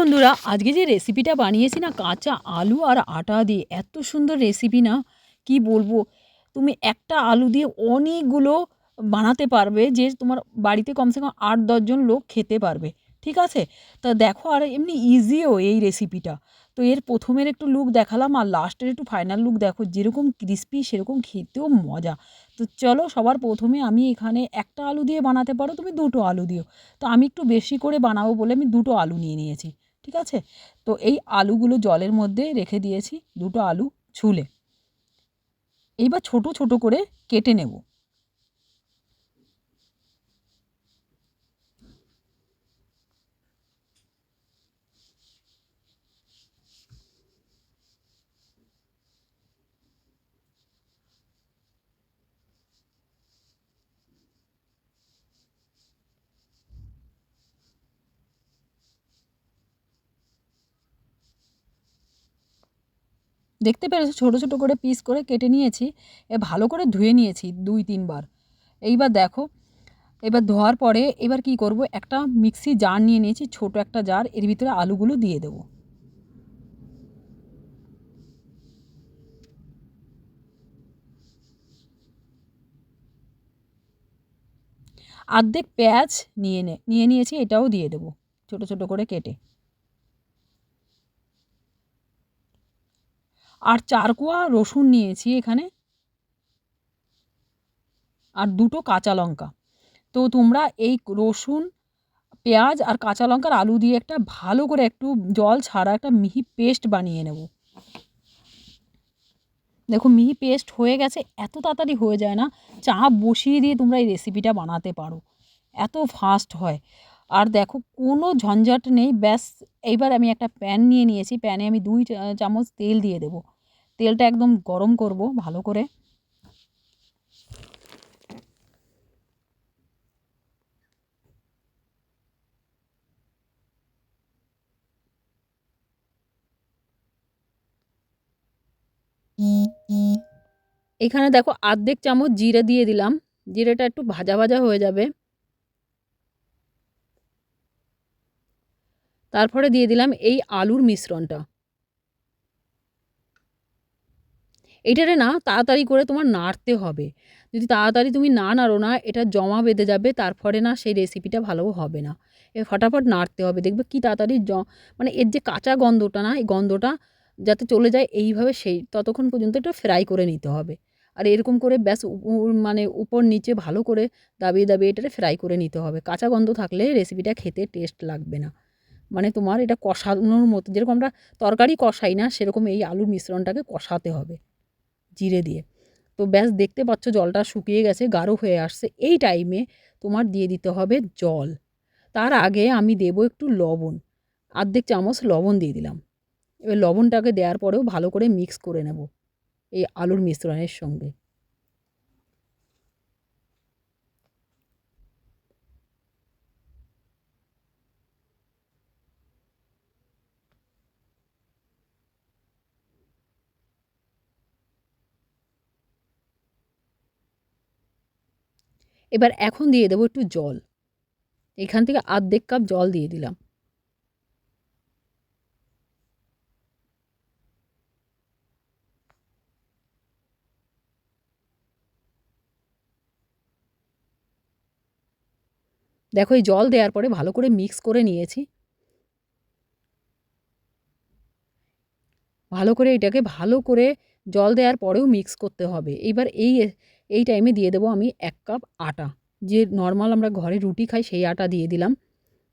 বন্ধুরা, আজকে যে রেসিপিটা বানিয়েছি না, কাঁচা আলু আর আটা দিয়ে, এত সুন্দর রেসিপি না? কি বলব? তুমি একটা আলু দিয়ে অনেকগুলো বানাতে পারবে, যে তোমার বাড়িতে কমসে কম আট দশজন লোক খেতে পারবে, ঠিক আছে? তা দেখো, আর এমনি ইজিও এই রেসিপিটা তো এর প্রথমের একটু লুক দেখালাম, আর লাস্টের একটু ফাইনাল লুক দেখো, যেরকম ক্রিস্পি সেরকম খেতেও মজা। তো চলো, সবার প্রথমে আমি এখানে একটা আলু দিয়ে বানাতে পারো, তুমি দুটো আলু দিও। তো আমি একটু বেশি করে বানাবো বলে আমি দুটো আলু নিয়ে নিয়েছি। ঠিক আছে? তো এই আলুগুলো জলের মধ্যে রেখে দিয়েছি, দুটো আলু ছুলে। এইবার ছোট ছোট করে কেটে নেব। দেখতে পেরেছ? ছোটো ছোটো করে পিস করে কেটে নিয়েছি, এ ভালো করে ধুয়ে নিয়েছি দুই, তিনবার। এইবার দেখো, এবার ধোয়ার পরে এবার কি করব? একটা মিক্সি জার নিয়ে নিয়েছি, ছোট একটা জার এর ভিতরে আলুগুলো দিয়ে দেবো। আর্ধেক পেঁয়াজ নিয়ে নে, নিয়ে নিয়েছি, এটাও দিয়ে দেবো, ছোটো ছোটো করে কেটে। আর চার কোয়া রসুন নিয়েছি এখানে। আর দুটো কাঁচা লঙ্কা। তো তোমরা এই রসুন, পেঁয়াজ আর কাঁচা লঙ্কার আলু দিয়ে একটা ভালো করে একটু জল ছাড়া একটা মিহি পেস্ট বানিয়ে নেব। দেখো মিহি পেস্ট হয়ে গেছে, এত তাড়াতাড়ি হয়ে যায় না। চা বসিয়ে দিয়ে তোমরা এই রেসিপিটা বানাতে পারো। এত ফাস্ট হয়। আর দেখো কোনো ঝঞ্ঝাট নেই, ব্যাস এইবার আমি একটা প্যান নিয়ে নিয়েছি, প্যানে আমি দুই চামচ তেল দিয়ে দেব। তেলটা একদম গরম করব ভালো করে। এখানে দেখো আর্ধেক চামচ জিরে দিয়ে দিলাম, জিরেটা একটু ভাজা ভাজা হয়ে যাবে। তারপরে দিয়ে দিলাম এই আলুর মিশ্রণটা। এইটারে না তাড়াতাড়ি করে তোমার নাড়তে হবে। যদি তাড়াতাড়ি তুমি না নাড়ো না, এটা জমা বেঁধে যাবে, তারপরে না সেই রেসিপিটা ভালো হবে না। এ ফটাফট নাড়তে হবে, দেখবে কি তাড়াতাড়ি জ মানে এর যে কাঁচা গন্ধটা না, এই গন্ধটা যাতে চলে যায় এইভাবে সেই, ততক্ষণ পর্যন্ত একটু ফ্রাই করে নিতে হবে। আর এরকম করে ব্যাস মানে উপর নিচে ভালো করে দাবিয়ে দাবিয়ে এটারে ফ্রাই করে নিতে হবে। কাঁচা গন্ধ থাকলে রেসিপিটা খেতে টেস্ট লাগবে না। মানে তোমার এটা কষানোর মতো, যেরকম আমরা তরকারি কষাই না, সেরকম এই আলুর মিশ্রণটাকে কষাতে হবে জিরে দিয়ে। তো ব্যাস, দেখতে পাচ্ছ জলটা শুকিয়ে গেছে, গাঢ় হয়ে আসছে। এই টাইমে তোমার দিয়ে দিতে হবে জল। তার আগে আমি দেব একটু লবণ, আর্ধেক চামচ লবণ দিয়ে দিলাম। এবার লবণটাকে দেওয়ার পরেও ভালো করে মিক্স করে নেব এই আলুর মিশ্রণের সঙ্গে। এবার এখন দিয়ে দেবো একটু জল। এখান থেকে আর্ধেক কাপ জল দিয়ে দিলাম। দেখো, এই জল দেওয়ার পরে ভালো করে মিক্স করে নিয়েছি। ভালো করে এটাকে ভালো করে জল দেওয়ার পরেও মিক্স করতে হবে। এইবার এই এই টাইমে দিয়ে দেবো আমি এক কাপ আটা। যে নর্মাল আমরা ঘরে রুটি খাই, সেই আটা দিয়ে দিলাম।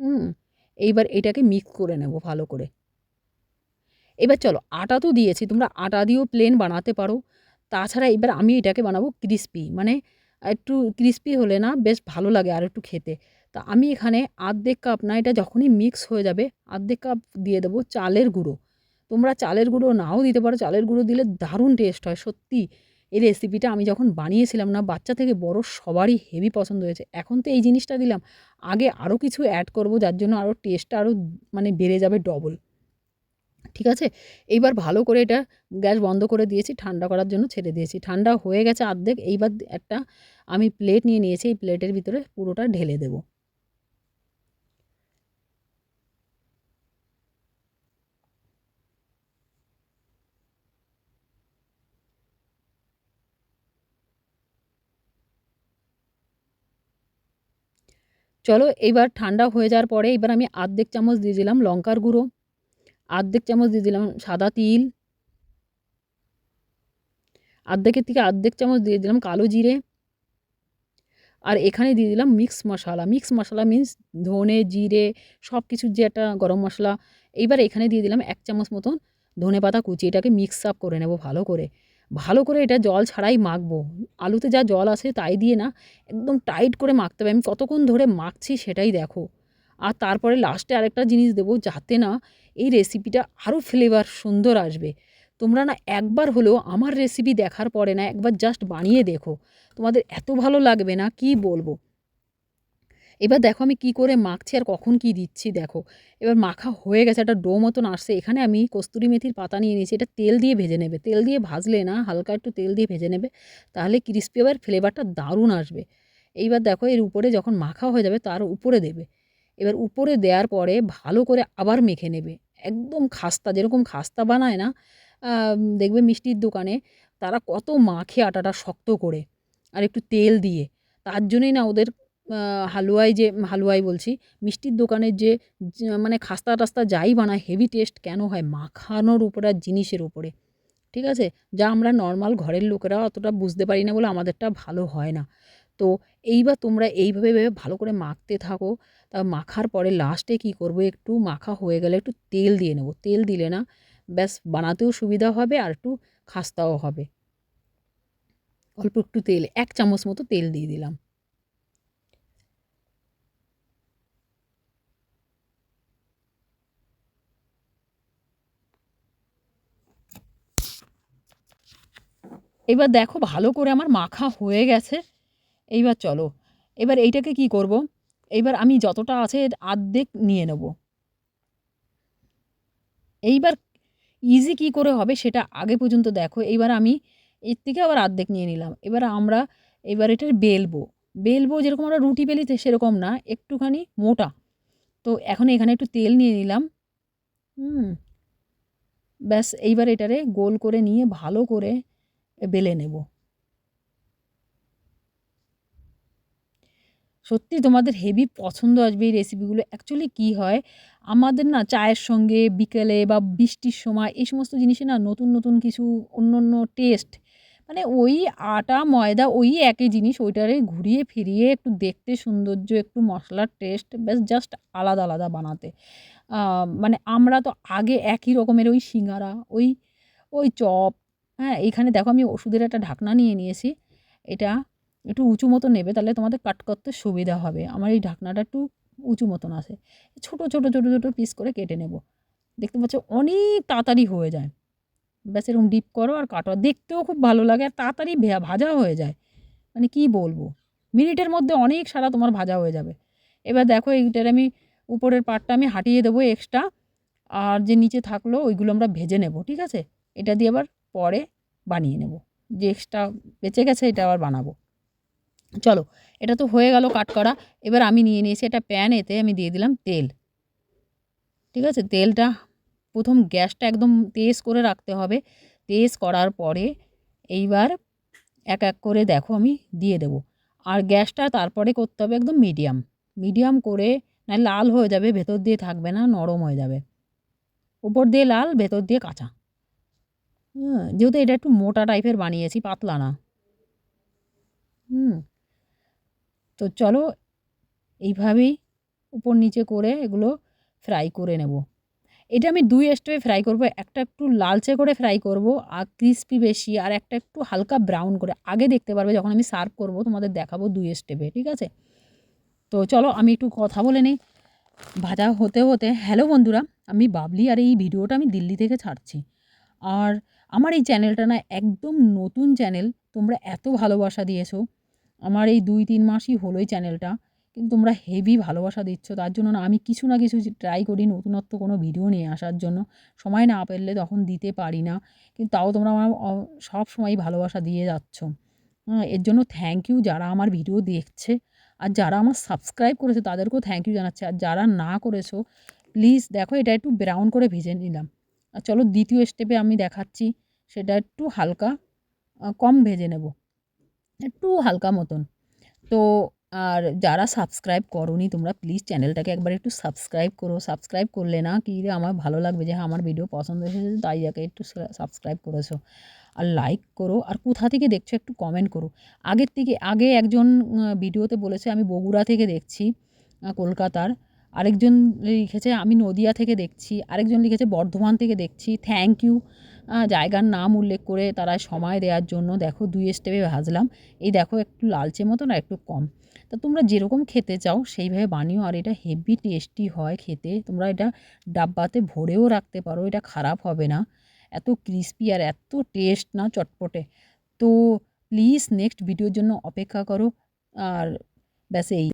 হুম, এইবার এটাকে মিক্স করে নেব ভালো করে। এবার চলো, আটা তো দিয়েছি, তোমরা আটা দিয়েও প্লেন বানাতে পারো। তাছাড়া এবার আমি এটাকে বানাবো ক্রিস্পি মানে একটু ক্রিস্পি হলে না বেশ ভালো লাগে আর একটু খেতে। তা আমি এখানে আর্ধেক কাপ না, এটা যখনই মিক্স হয়ে যাবে, আর্ধেক কাপ দিয়ে দেবো চালের গুঁড়ো। তোমরা চালের গুঁড়ো নাও দিতে পারো, চালের গুঁড়ো দিলে দারুণ টেস্ট হয়, সত্যি। এই রেসিপিটা আমি যখন বানিয়েছিলাম না, বাচ্চা থেকে বড় সবারই হেভি পছন্দ হয়েছে। এখন তো এই জিনিসটা দিলাম। আগে আরও কিছু অ্যাড করব, যার জন্য আরও টেস্টটা আরও মানে বেড়ে যাবে ডবল ঠিক আছে? এইবার ভালো করে এটা গ্যাস বন্ধ করে দিয়েছি, ঠান্ডা করার জন্য ছেড়ে দিয়েছি। ঠান্ডা হয়ে গেছে আর্ধেক, এইবার একটা আমি প্লেট নিয়ে নিয়েছি, এই প্লেটের ভিতরে পুরোটা ঢেলে দেবো। চলো এইবার ঠান্ডা হয়ে যাওয়ার পরে এবার আমি আর্ধেক চামচ দিয়ে দিলাম লঙ্কার গুঁড়ো, আর্ধেক চামচ দিয়ে দিলাম সাদা তিল, আর্ধেকের থেকে আর্ধেক চামচ দিয়ে দিলাম কালো জিরে, আর এখানে দিয়ে দিলাম মিক্স মশলা। মিক্স মশলা মিন্স ধনে, জিরে সব কিছুর যে একটা গরম মশলা, এইবার এখানে দিয়ে দিলাম এক চামচ মতন ধনে পাতা কুচি। এটাকে মিক্স আপ করে নেব ভালো করে। ভালো করে এটা জল ছাড়াই মাখবো। আলুতে যা জল আছে তাই দিয়ে না একদম টাইট করে মাখতে হবে। আমি কতক্ষণ ধরে মাখছি সেটাই দেখো। আর তারপরে লাস্টে আরেকটা জিনিস দেবো যাতে না এই রেসিপিটা আরও ফ্লেভার সুন্দর আসবে। তোমরা না একবার হলেও আমার রেসিপি দেখার পরে না একবার জাস্ট বানিয়ে দেখো। তোমাদের এত ভালো লাগবে না, কি বলব? এবার দেখো আমি কি করে মাখছি আর কখন কি দিচ্ছি দেখো। এবার মাখা হয়ে গেছে, একটা ডো মতন আসছে। এখানে আমি কস্তুরি মেথির পাতা নিয়ে নিয়েছি এটা তেল দিয়ে ভেজে নেবে। তেল দিয়ে ভাজলে না হালকা একটু তেল দিয়ে ভেজে নেবে, তাহলে ক্রিস্পি আবার ফ্লেভারটা দারুণ আসবে। এইবার দেখো এর উপরে যখন মাখা হয়ে যাবে, তার উপরে দেবে। এবার উপরে দেওয়ার পরে ভালো করে আবার মেখে নেবে। একদম খাস্তা, যেরকম খাস্তা বানায় না দেখবে মিষ্টির দোকানে, তারা কত মাখে আটাটা শক্ত করে, আর একটু তেল দিয়ে। তার জন্যই না ওদের হালুয়াই যে হালুয়াই বলছি, মিষ্টির দোকানের যে মানে খাস্তা টাস্তা যাই বানায় হেভি টেস্ট কেন হয়? মাখানোর উপরে আর জিনিসের উপরে। ঠিক আছে? যা আমরা নর্মাল ঘরের লোকেরা অতটা বুঝতে পারি না বলে আমাদেরটা ভালো হয় না। তো এইবার তোমরা এইভাবে ভেবে ভালো করে মাখতে থাকো। তা মাখার পরে লাস্টে কি করব? একটু মাখা হয়ে গেলে একটু তেল দিয়ে নেব। তেল দিলে না, ব্যাস বানাতেও সুবিধা হবে আর একটু খাস্তাও হবে। অল্প একটু তেল, এক চামচ মতো তেল দিয়ে দিলাম। এবার দেখো ভালো করে আমার মাখা হয়ে গেছে। এইবার চলো, এবার এইটাকে কি করব? এইবার আমি যতটা আছে আর্ধেক নিয়ে নেব। এইবার ইজি কি করে হবে সেটা আগে পর্যন্ত দেখো। এইবার আমি এর থেকে আবার আর্ধেক নিয়ে নিলাম। এবার আমরা এবার এটার বেলবো। বেলবো যেরকম আমরা রুটি বেলি সেরকম না, একটুখানি মোটা। তো এখন এখানে একটু তেল নিয়ে নিলাম। হুম, ব্যাস এইবার এটারে গোল করে নিয়ে ভালো করে বেলে নেব। সত্যি তোমাদের হেভি পছন্দ আসবে এই রেসিপিগুলো অ্যাকচুয়ালি কী হয়, আমাদের না চায়ের সঙ্গে বিকেলে বা বৃষ্টির সময় এই সমস্ত জিনিসে না নতুন নতুন কিছু, অন্য অন্য টেস্ট মানে ওই আটা, ময়দা, ওই একই জিনিস ওইটারে ঘুরিয়ে ফিরিয়ে একটু দেখতে সৌন্দর্য, একটু মশলার টেস্ট ব্যাস জাস্ট আলাদা আলাদা বানাতে। মানে আমরা তো আগে একই রকমের ওই সিঙ্গারা, ওই ওই চপ হ্যাঁ এইখানে দেখো আমি ওষুধের একটা ঢাকনা নিয়ে নিয়েছি। এটা একটু উঁচু মতো নেবে, তাহলে তোমাদের কাট করতে সুবিধা হবে। আমার এই ঢাকনাটা একটু উঁচু মতন আছে। ছোটো ছোটো ছোটো ছোটো পিস করে কেটে নেব। দেখতে পাচ্ছ, অনেক তাড়াতাড়ি হয়ে যায়। ব্যাস, এরকম ডিপ করো আর কাটো। দেখতেও খুব ভালো লাগে আর তাড়াতাড়ি ভাজা হয়ে যায়। মানে কি বলব? মিনিটের মধ্যে অনেক সারা তোমার ভাজা হয়ে যাবে। এবার দেখো, এইটার আমি উপরের পাটটা আমি হাঁটিয়ে দেবো এক্সট্রা আর যে নিচে থাকল, ওইগুলো আমরা ভেজে নেব, ঠিক আছে? এটা দিয়ে আবার পরে বানিয়ে নেব। যে এক্সট্রা বেঁচে গেছে এটা আবার বানাবো। চলো, এটা তো হয়ে গেল কাট করা এবার আমি নিয়ে নিয়েছি একটা প্যান এতে আমি দিয়ে দিলাম তেল। ঠিক আছে? তেলটা প্রথম গ্যাসটা একদম তেজ করে রাখতে হবে। তেজ করার পরে এইবার এক এক করে দেখো আমি দিয়ে দেব। আর গ্যাসটা তারপরে করতে হবে একদম মিডিয়াম মিডিয়াম করে না, লাল হয়ে যাবে, ভেতর দিয়ে থাকবে না, নরম হয়ে যাবে। উপর দিয়ে লাল, ভেতর দিয়ে কাঁচা। হ্যাঁ যেহেতু এটা একটু মোটা টাইপের বানিয়েছি, পাতলা না। হুম, তো চলো এইভাবেই উপর নিচে করে এগুলো ফ্রাই করে নেব। এটা আমি দুই স্টেপে ফ্রাই করব, একটা একটু লালচে করে ফ্রাই করব, আর ক্রিস্পি বেশি, আর একটা একটু হালকা ব্রাউন করে। আগে দেখতে পারবে যখন আমি সার্ভ করব, তোমাদের দেখাবো দুই স্টেপে, ঠিক আছে? তো চলো আমি একটু কথা বলে নিই। ভাজা হতে হতে, হ্যালো বন্ধুরা, আমি বাবলি, আর এই ভিডিওটা আমি দিল্লি থেকে ছাড়ছি। আর আমার এই চ্যানেলটা না একদম নতুন চ্যানেল, তোমরা এত ভালোবাসা দিয়েছ। আমার এই দুই তিন মাসই হলো এই চ্যানেলটা, কিন্তু তোমরা হেভি ভালোবাসা দিচ্ছ। তার জন্য না আমি কিছু না কিছু ট্রাই করি নতুনত্ব কোনো ভিডিও নিয়ে আসার জন্য। সময় না পেলে তখন দিতে পারি না, কিন্তু তাও তোমরা আমার সব সময় ভালোবাসা দিয়ে যাচ্ছ। হ্যাঁ এর জন্য থ্যাংক ইউ যারা আমার ভিডিও দেখছে, আর যারা আমার সাবস্ক্রাইব করেছে তাদেরকেও থ্যাংক ইউ জানাচ্ছে। আর যারা না করেছ প্লিজ দেখো এটা একটু ব্রাউন করে ভেজে নিলাম। আর চলো দ্বিতীয় স্টেপে আমি দেখাচ্ছি, সেটা একটু হালকা কম ভেজে নেব, একটু হালকা মতন। তো, আর যারা সাবস্ক্রাইব করোনি, তোমরা প্লিজ চ্যানেলটাকে একবার একটু সাবস্ক্রাইব করো। সাবস্ক্রাইব করলে না কি রে, আমার ভালো লাগবে যে হ্যাঁ আমার ভিডিও পছন্দ এসেছে, তাই যাকে একটু সাবস্ক্রাইব করেছ। আর লাইক করো, আর কোথা থেকে দেখছ একটু কমেন্ট করো। আগের থেকে, আগে একজন ভিডিওতে বলেছে, আমি বগুড়া থেকে দেখছি কলকাতার। আরেকজন লিখেছে, আমি নদিয়া থেকে দেখছি। আরেকজন লিখেছে, বর্ধমান থেকে দেখছি। থ্যাংক ইউ জায়গার নাম উল্লেখ করে তারা সময় দেওয়ার জন্য দেখো দুই স্টেপে ভাজলাম। এই দেখো একটু লালচে মতো না একটু কম। তা তোমরা যেরকম খেতে চাও সেইভাবে বানিও। আর এটা হেভি টেস্টি হয় খেতে। তোমরা এটা ডাব্বাতে ভরেও রাখতে পারো। এটা খারাপ হবে না। এত ক্রিস্পি আর এত টেস্ট না চটপটে। তো প্লিজ নেক্সট ভিডিওর জন্য অপেক্ষা করো। আর ব্যাস এই।